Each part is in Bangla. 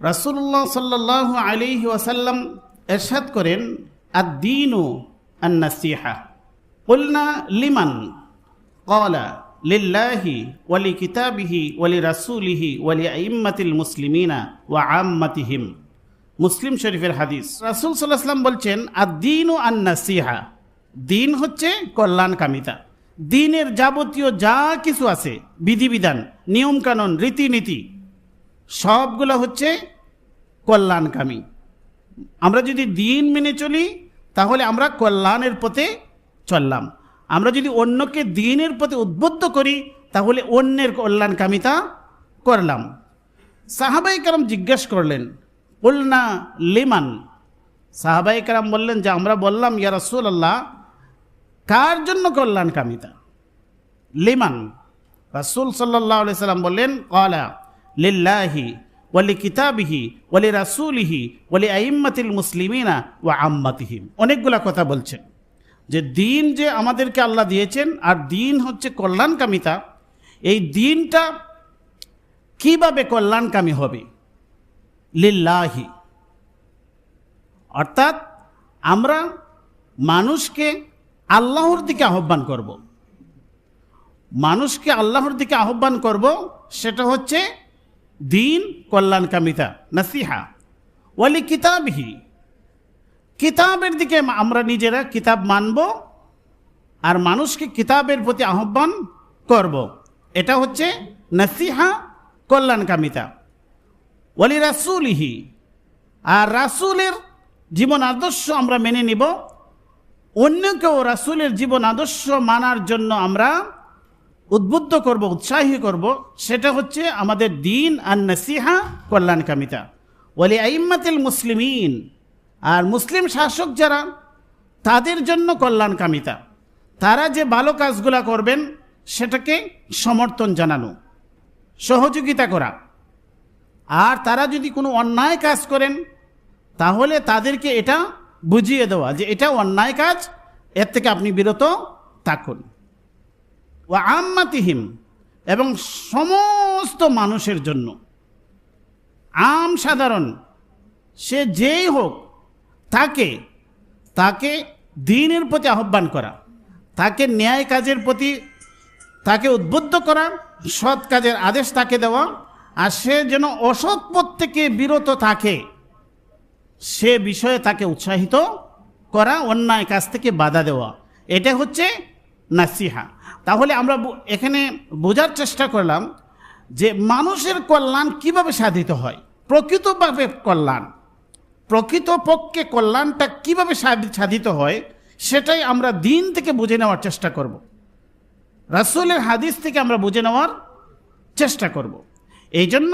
রাসুল্লাহ সাল্লাহ আলিহি ওয়াসাল্লাম এরশাদ করেন আদিনু আন্নাসিহা قلنا লিমান قال لله ولكتابه ولرسوله ولأئمة المسلمين وعامتهم মুসলিম শরীফের হাদিস রাসুল সাল্লাহ সাল্লাম বলছেন আদিন ও আন্নাসিহা দিন হচ্ছে কল্যাণ কামিতা দিনের যাবতীয় যা কিছু আছে বিধিবিধান নিয়মকানুন রীতিনীতি সবগুলো হচ্ছে কল্যাণকামী। আমরা যদি দিন মেনে চলি, তাহলে আমরা কল্যাণের পথে চললাম। আমরা যদি অন্যকে দিনের পথে উদ্বুদ্ধ করি, তাহলে অন্যের কল্যাণকামিতা করলাম। সাহাবাই কারাম জিজ্ঞেস করলেন বলনা লিমান? সাহাবাই কারাম বললেন, যে আমরা বললাম, ইয়া আল্লাহ কার জন্য কল্যাণকামিতা? লিমান? রাসুল সাল্লাহ সাল্লাম বললেন কলা লিল্লাহি ওয়ালি কিতাবিহি, ওয়ালি রাসুলিহি, ওয়ালি আইম্মাতিল মুসলিমিনা ওয়া আম্মাতিহিম। অনেকগুলা কথা বলছেন যে দিন যে আমাদেরকে আল্লাহ দিয়েছেন, আর দিন হচ্ছে কল্যাণকামিতা, এই দিনটা কীভাবে কল্যাণকামী হবে? লিল্লাহি। অর্থাৎ আমরা মানুষকে আল্লাহর দিকে আহ্বান করব। মানুষকে আল্লাহর দিকে আহ্বান করব, সেটা হচ্ছে দিন কল্যাণকামিতা নাসিহা ওয়ালি কিতাবহি কিতাবের দিকে আমরা নিজেরা কিতাব মানব আর মানুষকে কিতাবের প্রতি আহ্বান করব এটা হচ্ছে নাসিহা কল্যাণকামিতা ওয়ালি রাসুলিহি আর রাসুলের জীবন আদর্শ আমরা মেনে নিব অন্যকেও রাসুলের জীবন আদর্শ মানার জন্য আমরা উদ্বুদ্ধ করব, উৎসাহী করব, সেটা হচ্ছে আমাদের দিন আর নসিহা কল্যাণকামিতা। ওয়ালি আইম্মাতিল মুসলিমিন। আর মুসলিম শাসক যারা, তাদের জন্য কল্যাণকামিতা। তারা যে ভালো কাজগুলা করবেন, সেটাকে সমর্থন জানানো, সহযোগিতা করা। আর তারা যদি কোনো অন্যায় কাজ করেন, তাহলে তাদেরকে এটা বুঝিয়ে দেওয়া যে এটা অন্যায় কাজ, এর থেকে আপনি বিরত থাকুন। ও আম্মাতিহিম, এবং সমস্ত মানুষের জন্য। আম সাধারণ, সে যেই হোক, তাকে তাকে দিনের প্রতি আহ্বান করা, তাকে ন্যায় কাজের প্রতি, তাকে উদ্বুদ্ধ করা, সৎ কাজের আদেশ তাকে দেওয়া, আর সে যেন অসৎ পথ থেকে বিরত থাকে, সে বিষয়ে তাকে উৎসাহিত করা, অন্যায় কাজ থেকে বাধা দেওয়া। এটা হচ্ছে নাসিহা। তাহলে আমরা এখানে বোঝার চেষ্টা করলাম যে মানুষের কল্যাণ কীভাবে সাধিত হয়। প্রকৃতভাবে কল্যাণ, প্রকৃতপক্ষে কল্যাণটা কীভাবে সাধিত হয়, সেটাই আমরা দিন থেকে বুঝে নেওয়ার চেষ্টা করব। রাসূলের হাদিস থেকে আমরা বুঝে নেওয়ার চেষ্টা করব। এই জন্য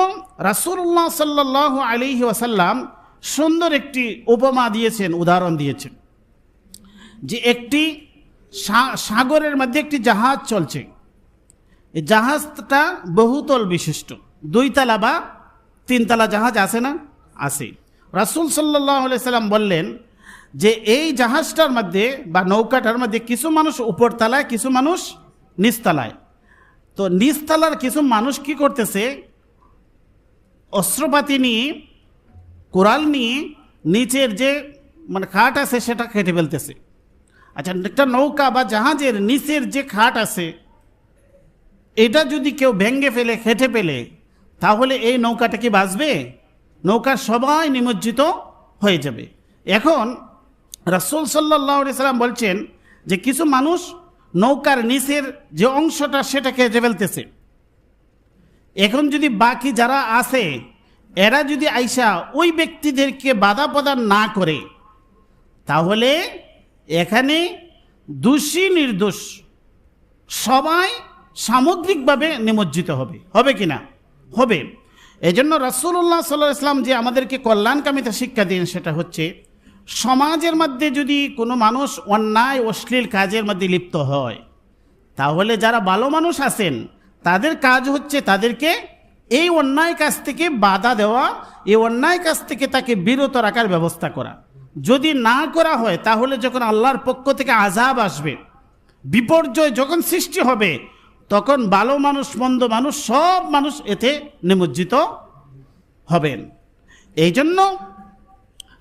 রাসূলুল্লাহ সাল্লাহ আলিহি ওয়াসাল্লাম সুন্দর একটি উপমা দিয়েছেন, উদাহরণ দিয়েছেন। যে একটি সাগরের মধ্যে একটি জাহাজ চলছে। এই জাহাজটা বহুতল বিশিষ্ট। দুইতলা বা তিনতলা জাহাজ আছে না? আছে। রাসূল সাল্লাহ সাল্লাম বললেন যে, এই জাহাজটার মধ্যে বা নৌকাটার মধ্যে কিছু মানুষ উপরতলায় কিছু মানুষ নিচতলায় তো নিচতলার কিছু মানুষ কি করতেছে? অস্ত্রপাতি নিয়ে কোরাল নিয়ে নিচের যে মানে খাট আছে সেটা কেটে ফেলতেছে। আচ্ছা একটা নৌকা বা জাহাজের নিচের যে খাট আছে, এটা যদি কেউ ভেঙ্গে ফেলে, খেটে ফেলে, তাহলে এই নৌকাটা কি বাঁচবে? নৌকা সবাই নিমজ্জিত হয়ে যাবে। এখন রাসূল সাল্লাহ সাল্লাম বলছেন যে কিছু মানুষ নৌকার নিচের যে অংশটা সেটা কেটে ফেলতেছে। এখন যদি বাকি যারা আছে, এরা যদি আইসা ওই ব্যক্তিদেরকে বাধা প্রদান না করে, তাহলে এখানে দোষী নির্দোষ সবাই সামগ্রিকভাবে নিমজ্জিত হবে। হবে কি না? হবে। এই জন্য রাসুল্লাহ সাল্লাহ ইসলাম যে আমাদেরকে কল্যাণকামিতা শিক্ষা দিন সেটা হচ্ছে, সমাজের মধ্যে যদি কোনো মানুষ অন্যায়, অশ্লীল কাজের মধ্যে লিপ্ত হয়, তাহলে যারা ভালো মানুষ আছেন, তাদের কাজ হচ্ছে তাদেরকে এই অন্যায় কাজ থেকে বাধা দেওয়া, এই অন্যায় কাজ থেকে তাকে বিরত রাখার ব্যবস্থা করা। যদি না করা হয়, তাহলে যখন আল্লাহর পক্ষ থেকে আজাব আসবে, বিপর্যয় যখন সৃষ্টি হবে, তখন ভালো মানুষ, মন্দ মানুষ, সব মানুষ এতে নিমজ্জিত হবেন। এই জন্য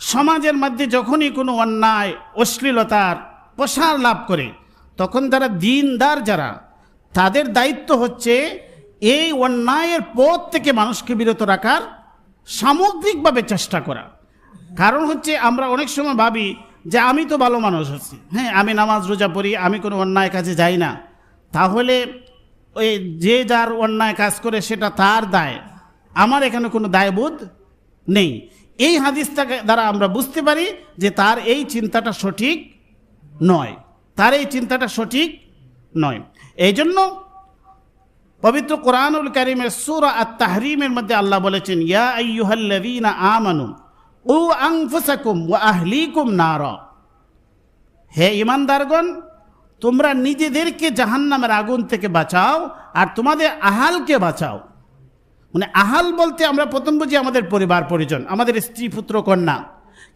সমাজের মধ্যে যখনই কোনো অন্যায়, অশ্লীলতার প্রসার লাভ করে, তখন তারা দিনদার যারা, তাদের দায়িত্ব হচ্ছে এই অন্যায়ের পথ থেকে মানুষকে বিরত রাখার সামগ্রিকভাবে চেষ্টা করা। কারণ হচ্ছে আমরা অনেক সময় ভাবি যে আমি তো ভালো মানুষ হচ্ছি হ্যাঁ আমি নামাজ রোজা পড়ি, আমি কোনো অন্যায় কাজে যাই না। তাহলে ওই যে যার অন্যায় কাজ করে সেটা তার দায়। আমার এখানে কোনো দায়বোধ নেই। এই হাদিসটাকে দ্বারা আমরা বুঝতে পারি যে তার এই চিন্তাটা সঠিক নয়। তার এই চিন্তাটা সঠিক নয়। এই জন্য পবিত্র কোরআনুল করিমের সুরা আত তাহরিমের মধ্যে আল্লাহ বলেছেন, ইয়া আইয়ুহাল্লাযীনা আমানু ও আনফুসাকুম ওয়া আহলিকুম নারা। হে ইমানদারগণ, তোমরা নিজেদেরকে জাহান্নামের আগুন থেকে বাঁচাও আর তোমাদের আহালকে বাঁচাও। মানে আহাল বলতে আমরা প্রথম বুঝি আমাদের পরিবার, পরিজন, আমাদের স্ত্রী, পুত্র, কন্যা।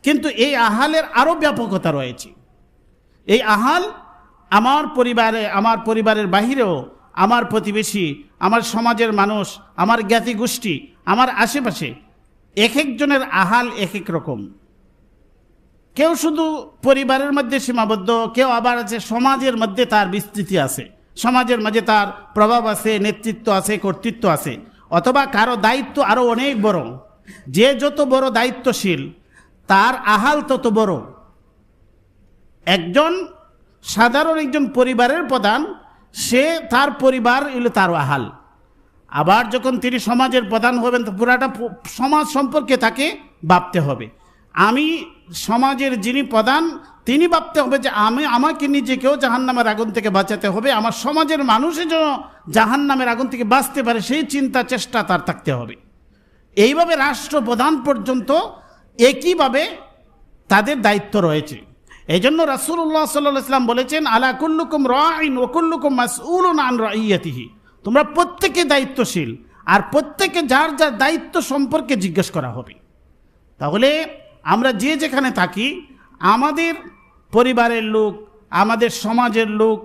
কিন্তু এই আহালের আরও ব্যাপকতা রয়েছে। এই আহাল আমার পরিবারে, আমার পরিবারের বাহিরেও, আমার প্রতিবেশী, আমার সমাজের মানুষ, আমার জ্ঞাতি গোষ্ঠী আমার আশেপাশে এক একজনের আহাল এক এক রকম। কেউ শুধু পরিবারের মধ্যে সীমাবদ্ধ, কেউ আবার আছে সমাজের মধ্যে তার বিস্তৃতি আছে। সমাজের মাঝে তার প্রভাব আছে, নেতৃত্ব আছে, কর্তৃত্ব আছে, অথবা কারও দায়িত্ব আরও অনেক বড়। যে যত বড় দায়িত্বশীল, তার আহাল তত বড়। একজন সাধারণ একজন পরিবারের প্রধান, সে তার পরিবার এলো তার আহাল। আবার যখন তিনি সমাজের প্রধান হবেন, তো পুরাটা সমাজ সম্পর্কে তাকে ভাবতে হবে। আমি সমাজের যিনি প্রধান, তিনি ভাবতে হবে যে আমি, আমাকে নিজেকেও জাহান্নামের আগুন থেকে বাঁচাতে হবে। আমার সমাজের মানুষের যেন জাহান্নামের আগুন থেকে বাঁচতে পারে, সেই চিন্তা, চেষ্টা তার থাকতে হবে। এইভাবে রাষ্ট্রপ্রধান পর্যন্ত একইভাবে তাদের দায়িত্ব রয়েছে। এই জন্য রাসুল্লাহ সাল্লাহ ইসলাম বলেছেন, আলা কুল্লুকুম রাইন ওকুল্লুকুম মাসউলুন আন রাইয়াতিহি। তোমরা প্রত্যেকে দায়িত্বশীল, আর প্রত্যেকে যার যার দায়িত্ব সম্পর্কে জিজ্ঞেস করা হবে। তাহলে আমরা যে যেখানে থাকি, আমাদের পরিবারের লোক, আমাদের সমাজের লোক,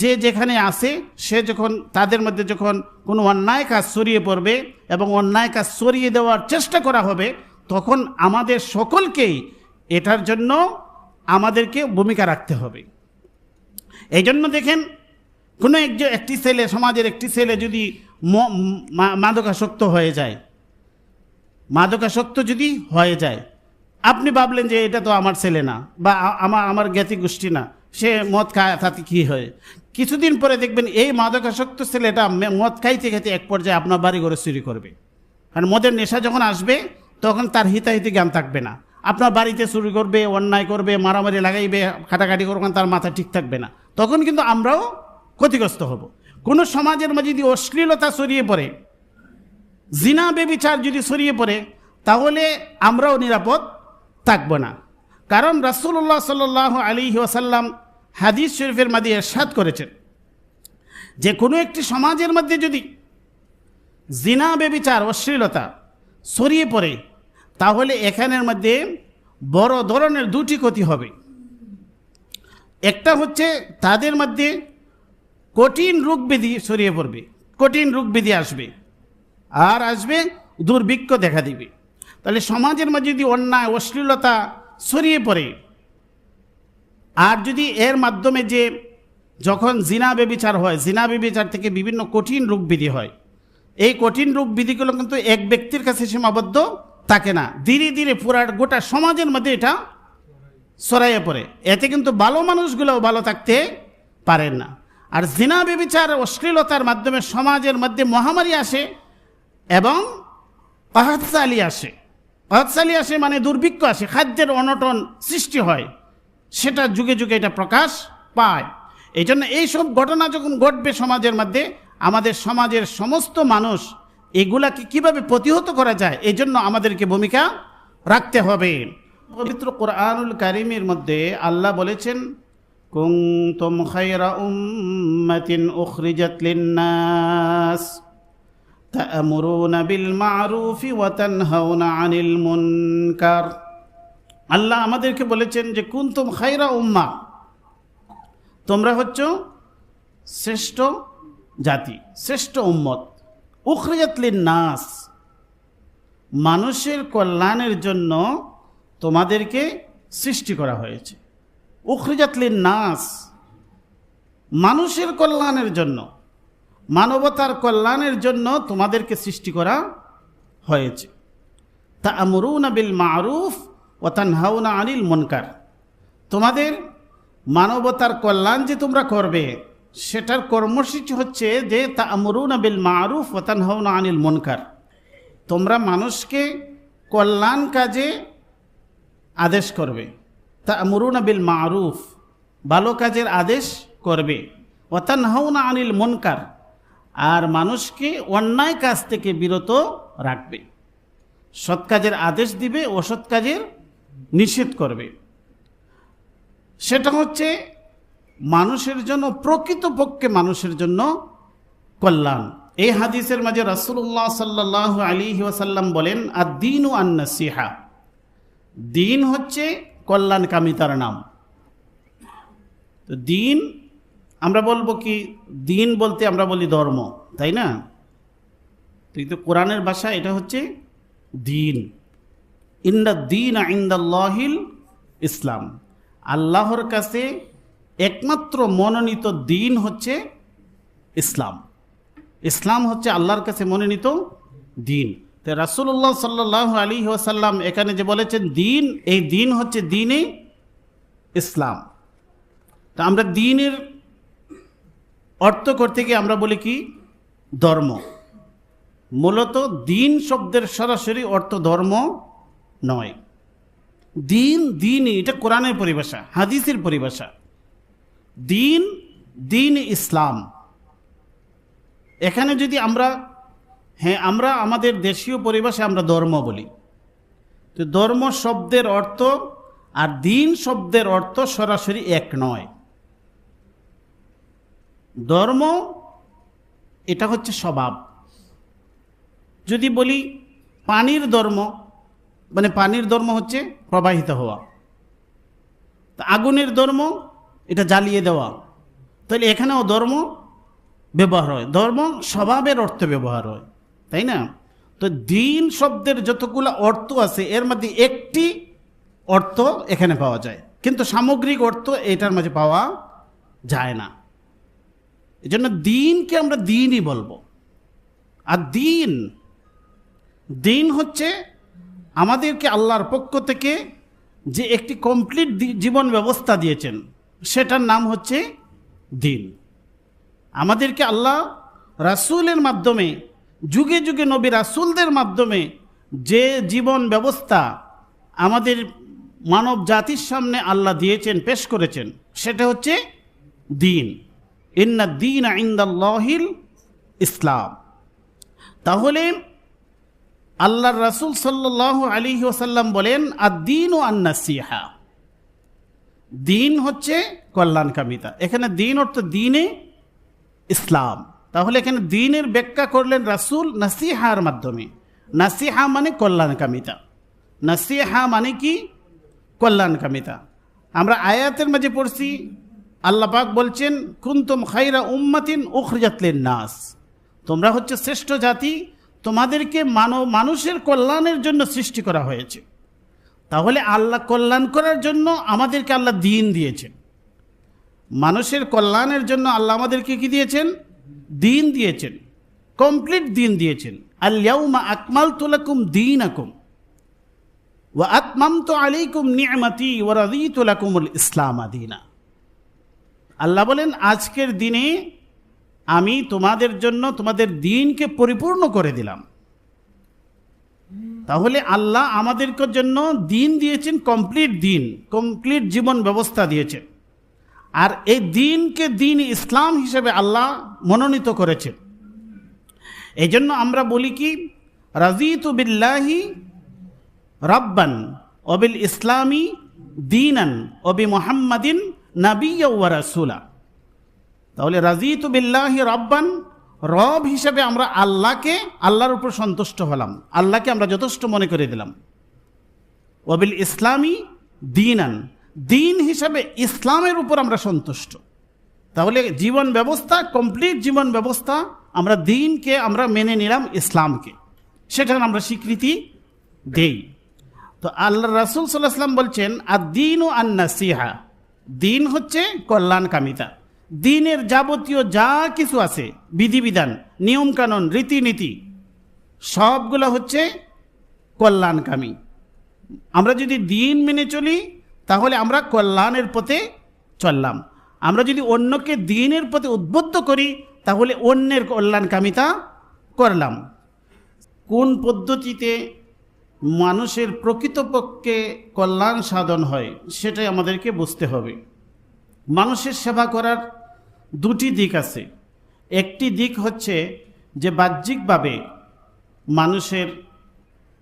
যে যেখানে আসে সে যখন, তাদের মধ্যে যখন কোনো অন্যায় কাজ ছড়িয়ে পড়বে এবং অন্যায় কাজ ছড়িয়ে দেওয়ার চেষ্টা করা হবে, তখন আমাদের সকলকেই এটার জন্য আমাদেরকে ভূমিকা রাখতে হবে। এই জন্য দেখেন কোনো একজন একটি ছেলে, সমাজের একটি ছেলে যদি মাদকাসক্ত হয়ে যায়, মাদকাসক্ত যদি হয়ে যায়, আপনি ভাবলেন যে এটা তো আমার ছেলে না বা আমার আমার জ্ঞাতি গোষ্ঠী না, সে মদ খায়, তাতে কী হয়? কিছুদিন পরে দেখবেন এই মাদকাসক্ত ছেলেটা মদ খাইতে খাইতে এক পর্যায়ে আপনার বাড়ি ঘরে চুরি করবে। কারণ মদের নেশা যখন আসবে, তখন তার হিতাহিতি জ্ঞান থাকবে না। আপনার বাড়িতে চুরি করবে, অন্যায় করবে, মারামারি লাগাইবে কাটাকাটি করবেন তার মাথা ঠিক থাকবে না। তখন কিন্তু আমরাও ক্ষতিগ্রস্ত হব। কোনো সমাজের মাঝে যদি অশ্লীলতা ছড়িয়ে পড়ে, জিনা বেবিচার যদি ছড়িয়ে পড়ে, তাহলে আমরাও নিরাপদ থাকব না। কারণ রাসূলুল্লাহ সাল্লাহ আলী ওয়াসাল্লাম হাদিস শরীফের মাঝে এরশাদ করেছেন যে কোনো একটি সমাজের মধ্যে যদি জিনা বেবিচার, অশ্লীলতা ছড়িয়ে পড়ে, তাহলে এখানের মধ্যে বড় ধরনের দুটি ক্ষতি হবে। একটা হচ্ছে তাদের মধ্যে কঠিন রোগ ব্যাধি ছড়িয়ে পড়বে, কঠিন রোগ ব্যাধি আসবে। আর আসবে দুর্ভিক্ষ দেখা দিবে। তাহলে সমাজের মধ্যে যদি অন্যায়, অশ্লীলতা ছড়িয়ে পড়ে, আর যদি এর মাধ্যমে যে যখন জিনা বেবিচার হয়, জিনা বেবিচার থেকে বিভিন্ন কঠিন রোগ বিধি হয়, এই কঠিন রোগ বিধিগুলো কিন্তু এক ব্যক্তির কাছে সীমাবদ্ধ থাকে না। ধীরে ধীরে পুরা গোটা সমাজের মধ্যে এটা ছড়াইয়ে পড়ে। এতে কিন্তু ভালো মানুষগুলোও ভালো থাকতে পারেন না। আর জিনা বেবিচার অশ্লীলতার মাধ্যমে সমাজের মধ্যে মহামারী আসে এবং অহৎসালি আসে। অহৎসালি আসে মানে দুর্ভিক্ষ আসে, খাদ্যের অনটন সৃষ্টি হয়। সেটা যুগে যুগে এটা প্রকাশ পায়। এই জন্য এইসব ঘটনা যখন ঘটবে সমাজের মধ্যে, আমাদের সমাজের সমস্ত মানুষ এগুলাকে কীভাবে প্রতিহত করা যায় এই জন্য আমাদেরকে ভূমিকা রাখতে হবে। পবিত্র কোরআনুল কারিমের মধ্যে আল্লাহ বলেছেন কুনতুম খায়রা উম্মাতিন উখরিজাত লিন-নাস تأمرون بالمعروف وتنهون عن المنكر আল্লাহ আমাদেরকে বলেছেন যে কুনতুম খাইরা উম্মা তোমরা হচ্ছ শ্রেষ্ঠ জাতি শ্রেষ্ঠ উম্মত উখরিয়াতলিন নাস মানুষের কল্যাণের জন্য তোমাদেরকে সৃষ্টি করা হয়েছে উখরিজাতলিন নাস মানুষের কল্যাণের জন্য, মানবতার কল্যাণের জন্য তোমাদেরকে সৃষ্টি করা হয়েছে। তা আমরুন বিল মারুফ ও তানহাউনা আনিল মনকার। তোমাদের মানবতার কল্যাণ যে তোমরা করবে, সেটার কর্মসূচি হচ্ছে যে তা আমরুন বিল মারুফ ও তানহাউনা আনিল মনকার। তোমরা মানুষকে কল্যাণ কাজে আদেশ করবে। তা আমরুন বিল মারুফ। ভালো কাজের আদেশ করবে। ওতানহাউনা আনিল মনকার। আর মানুষকে অন্যায় কাজ থেকে বিরত রাখবে। সৎ কাজের আদেশ দিবে, অসৎ কাজের নিষেধ করবে। সেটা হচ্ছে মানুষের জন্য, প্রকৃতপক্ষে মানুষের জন্য কল্যাণ। এই হাদিসের মাঝে রাসুল্লাহ সাল্লাহ আলী ওয়াসাল্লাম বলেন আর দিন ও আন্নাসিহা। দিন হচ্ছে কল্যাণকামিতার নাম। তো দিন, আমরা বলব কি, দিন বলতে আমরা বলি ধর্ম, তাই না? কিন্তু কোরআনের ভাষা, এটা হচ্ছে দিন। ইন্দা দিন ইন আইন্দাল্লাহিল ইসলাম। আল্লাহর কাছে একমাত্র মনোনীত দিন হচ্ছে ইসলাম। ইসলাম হচ্ছে আল্লাহর কাছে মনোনীত দিন। তো রাসুল্লাহ সাল্লাহ আলী ওসাল্লাম এখানে যে বলেছেন, দিন, এই দিন হচ্ছে দিনে ইসলাম। তা আমরা দিনের অর্থ করতে গিয়ে আমরা বলি কি? ধর্ম। মূলত দিন শব্দের সরাসরি অর্থ ধর্ম নয়। দিন দিনই এটা কোরআনের পরিভাষা, হাদিসের পরিভাষা। দিন দিন ইসলাম। এখানে যদি আমরা হ্যাঁ আমরা আমাদের দেশীয় পরিভাষায় আমরা ধর্ম বলি। তো ধর্ম শব্দের অর্থ আর দিন শব্দের অর্থ সরাসরি এক নয়। ধর্ম এটা হচ্ছে স্বভাব। যদি বলি পানির ধর্ম মানে পানির ধর্ম হচ্ছে প্রবাহিত হওয়া। তা আগুনের ধর্ম এটা জ্বালিয়ে দেওয়া। তাহলে এখানেও ধর্ম ব্যবহার হয়। ধর্ম স্বভাবের অর্থে ব্যবহার হয়। তাই না? তো দিন শব্দের যতগুলো অর্থ আছে, এর মধ্যে একটি অর্থ এখানে পাওয়া যায়। কিন্তু সামগ্রিক অর্থ এটার মাঝে পাওয়া যায় না। এই জন্য দিনকে আমরা দিনই বলব। আর দিন দিন হচ্ছে আমাদেরকে আল্লাহর পক্ষ থেকে যে একটি কমপ্লিট জীবন ব্যবস্থা দিয়েছেন, সেটার নাম হচ্ছে দিন। আমাদেরকে আল্লাহ রাসুলের মাধ্যমে যুগে যুগে নবী রাসুলদের মাধ্যমে যে জীবন ব্যবস্থা আমাদের মানব জাতির সামনে আল্লাহ দিয়েছেন, পেশ করেছেন, সেটা হচ্ছে দিন। ইন্না দিন আইন্দাল্লাহিল ইসলাম। তাহলে আল্লাহর রাসুল সাল্লাহ আলী ওসাল্লাম বলেন আর দিন ও আন্নাসিহা। দিন হচ্ছে কল্যাণকামিতা। এখানে দিন অর্থ দিনে ইসলাম। তাহলে এখানে দিনের ব্যাখ্যা করলেন রাসুল নাসিহার মাধ্যমে। নাসিহা মানে কল্যাণকামিতা। নাসিহা মানে কি? কল্যাণকামিতা। আমরা আয়াতের মাঝে পড়ছি আল্লাপাক বলছেন, কুন্তুম খাইরা উম্মাতিন উখরিজাতলেন নাস তোমরা হচ্ছে শ্রেষ্ঠ জাতি, তোমাদেরকে মানব, মানুষের কল্যাণের জন্য সৃষ্টি করা হয়েছে। তাহলে আল্লাহ কল্যাণ করার জন্য আমাদেরকে আল্লাহ দিন দিয়েছেন। মানুষের কল্যাণের জন্য আল্লাহ আমাদেরকে কি দিয়েছেন? দিন দিয়েছেন কমপ্লিট দিন দিয়েছেন আল্লাউমা আকমাল তুলাকুম দিন আকুম ও আতমাম তো নিয়ামাতি তুলাকুমুল ইসলাম আদিনা আল্লাহ বলেন আজকের দিনে আমি তোমাদের জন্য তোমাদের দিনকে পরিপূর্ণ করে দিলাম। তাহলে আল্লাহ আমাদেরকে জন্য দিন দিয়েছেন কমপ্লিট দিন কমপ্লিট জীবন ব্যবস্থা দিয়েছেন। আর এই দিনকে দিন ইসলাম হিসেবে আল্লাহ মনোনীত করেছেন। এই জন্য আমরা বলি কি, রাজিতু বিল্লাহি রব্বান অবিল ইসলামী দিনান অবি মোহাম্মদিন নাবিয়া রাসুলা। তাহলে রাজিতু বিল্লাহি রব্বান রব হিসেবে আমরা আল্লাহকে, আল্লাহর উপর সন্তুষ্ট হলাম। আল্লাহকে আমরা যথেষ্ট মনে করে দিলাম। অবিল ইসলামী দিনান দিন হিসাবে ইসলামের উপর আমরা সন্তুষ্ট। তাহলে জীবন ব্যবস্থা কমপ্লিট জীবন ব্যবস্থা, আমরা দিনকে আমরা মেনে নিলাম ইসলামকে। সেটার আমরা স্বীকৃতি দেই। তো আল্লাহ রাসুল সাল্লাহাম বলছেন আর দিন ও আন্নাসিহা। দিন হচ্ছে কল্যাণকামিতা। দিনের যাবতীয় যা কিছু আছে, বিধিবিধান, নিয়মকানুন, রীতিনীতি, সবগুলো হচ্ছে কল্যাণকামী। আমরা যদি দিন মেনে চলি তাহলে আমরা কল্যাণের পথে চললাম। আমরা যদি অন্যকে দিনের পথে উদ্বুদ্ধ করি, তাহলে অন্যের কল্যাণকামিতা করলাম। কোন পদ্ধতিতে মানুষের প্রকৃতপক্ষে কল্যাণ সাধন হয়, সেটাই আমাদেরকে বুঝতে হবে। মানুষের সেবা করার দুটি দিক আছে। একটি দিক হচ্ছে যে বাহ্যিকভাবে মানুষের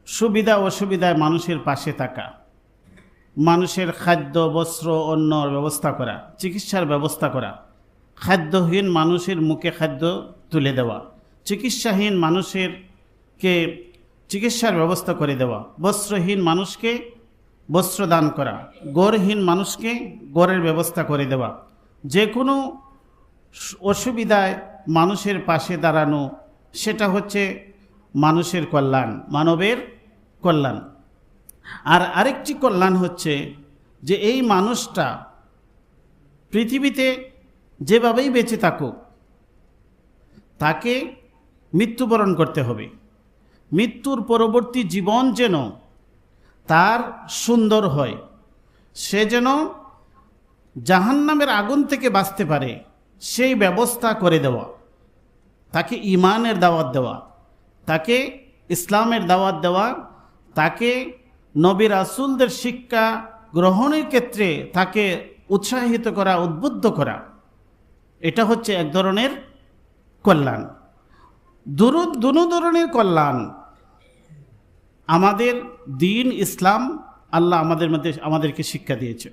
সুবিধা অসুবিধায় মানুষের পাশে থাকা। মানুষের খাদ্য, বস্ত্র অন্য ব্যবস্থা করা, চিকিৎসার ব্যবস্থা করা, খাদ্যহীন মানুষের মুখে খাদ্য তুলে দেওয়া, চিকিৎসাহীন মানুষের কে চিকিৎসার ব্যবস্থা করে দেওয়া, বস্ত্রহীন মানুষকে বস্ত্র দান করা, গড়হীন মানুষকে গড়ের ব্যবস্থা করে দেওয়া, যে কোনো অসুবিধায় মানুষের পাশে দাঁড়ানো, সেটা হচ্ছে মানুষের কল্যাণ, মানবের কল্যাণ। আর আরেকটি কল্যাণ হচ্ছে যে এই মানুষটা পৃথিবীতে যেভাবেই বেঁচে থাকুক, তাকে মৃত্যুবরণ করতে হবে। মৃত্যুর পরবর্তী জীবন যেন তার সুন্দর হয়, সে যেন জাহান্নামের আগুন থেকে বাঁচতে পারে, সেই ব্যবস্থা করে দেওয়া, তাকে ইমানের দাওয়াত দেওয়া, তাকে ইসলামের দাওয়াত দেওয়া, তাকে নবী রাসুলদের শিক্ষা গ্রহণের ক্ষেত্রে তাকে উৎসাহিত করা, উদ্বুদ্ধ করা। এটা হচ্ছে এক ধরনের কল্যাণ। দুরু, দুনো ধরনের কল্যাণ। আমাদের দিন ইসলাম আল্লাহ আমাদের মধ্যে আমাদেরকে শিক্ষা দিয়েছে।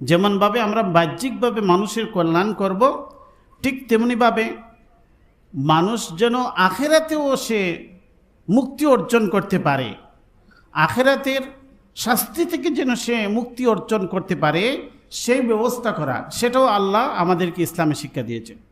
যেমনভাবে আমরা বাহ্যিকভাবে মানুষের কল্যাণ করব, ঠিক তেমনিভাবে মানুষ যেন আখেরাতেও সে মুক্তি অর্জন করতে পারে। আখেরাতের শাস্তি থেকে যেন সে মুক্তি অর্জন করতে পারে, সেই ব্যবস্থা করা, সেটাও আল্লাহ আমাদেরকে ইসলামে শিক্ষা দিয়েছে